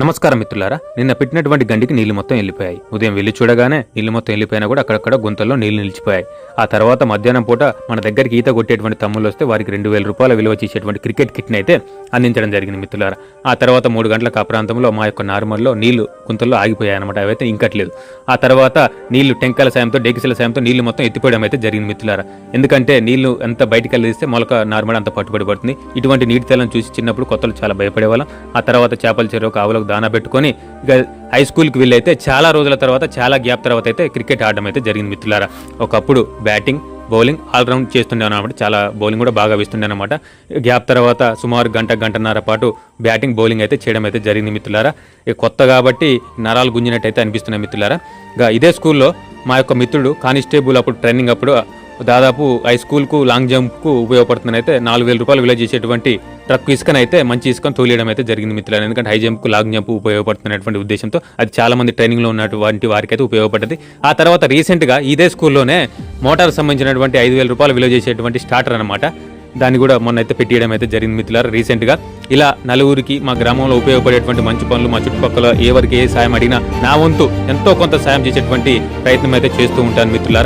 నమస్కారం మిత్రులారా. నిన్న పెట్టినటువంటి గండికి నీళ్ళు మొత్తం వెళ్ళిపోయాయి. ఉదయం వెళ్ళి చూడగానే నీళ్ళు మొత్తం వెళ్ళిపోయినా కూడా అక్కడక్కడ గుంతల్లో నీళ్ళు నిలిచిపోయాయి. ఆ తర్వాత మధ్యాహ్నం పూట మన దగ్గరికి ఈత కొట్టేటువంటి తమ్ముళ్ళు వస్తే వారికి రెండు వేల రూపాయల విలువ చేసేటువంటి క్రికెట్ కిట్ని అయితే అందించడం జరిగింది మిత్రులారా. ఆ తర్వాత మూడు గంటలకు ఆ ప్రాంతంలో మా యొక్క నార్మల్లో నీళ్ళు గుంతల్లో ఆగిపోయాయి అనమాట అవైతే ఇంకట్లేదు. ఆ తర్వాత నీళ్ళు టెంకాల సాయంతో డేకిసల సాయంతో నీళ్ళు మొత్తం ఎత్తిపోయడం అయితే జరిగింది మిత్రులారా. ఎందుకంటే నీళ్ళు ఎంత బయటికి వెళ్ళిస్తే మొలక నార్మల్ అంత పట్టుబడి పడుతుంది ఇటువంటి నీటి తెల్లని చూసి చిన్నప్పుడు కొత్తలు చాలా భయపడేవాళ్ళం. ఆ తర్వాత చేపల చెరువు కావులకు దాన పెట్టుకొని హై స్కూల్కి వెళ్ళైతే చాలా రోజుల తర్వాత చాలా గ్యాప్ తర్వాత అయితే క్రికెట్ ఆడడం అయితే జరిగింది మిత్రులారా. ఒకప్పుడు బ్యాటింగ్ బౌలింగ్ ఆల్రౌండ్ చేస్తుండే అనమాట చాలా బౌలింగ్ కూడా బాగా వేస్తుండే అనమాట గ్యాప్ తర్వాత సుమారు గంట గంటన్నర పాటు బ్యాటింగ్ బౌలింగ్ అయితే చేయడం అయితే జరిగింది మిత్రులారా. ఇక కొత్త కాబట్టి నరాలు గుంజినట్టు అయితే అనిపిస్తున్నాయి మిత్రులారా. ఇక ఇదే స్కూల్లో మా యొక్క మిత్రుడు కానిస్టేబుల్ అప్పుడు ట్రైనింగ్ అప్పుడు దాదాపు హై స్కూల్కు లాంగ్ జంప్కు ఉపయోగపడుతుందని అయితే నాలుగు వేల రూపాయలు విలువ చేసేటువంటి ట్రక్ ఇసుకని అయితే మంచి ఇసుకని తోలియడం అయితే జరిగింది మిత్రులు ఎందుకంటే హై జంప్కు లాంగ్ జంప్ ఉపయోగపడుతున్నటువంటి ఉద్దేశంతో అది చాలా మంది ట్రైనింగ్లో ఉన్నటువంటి వారికి అయితే ఉపయోగపడ్డది. ఆ తర్వాత రీసెంట్గా ఇదే స్కూల్లోనే మోటార్ సంబంధించినటువంటి ఐదు వేల రూపాయలు విలువ చేసేటువంటి స్టార్టర్ అనమాట దాన్ని కూడా మొన్న అయితే పెట్టియడం అయితే జరిగింది మిత్రులారా రీసెంట్గా ఇలా నలుగురికి మా గ్రామంలో ఉపయోగపడేటువంటి మంచి పనులు మా చుట్టుపక్కల ఎవరికి ఏ సాయం అడిగినా నా వంతు ఎంతో కొంత సాయం చేసేటువంటి ప్రయత్నం అయితే చేస్తూ ఉంటాను మిత్రులారా.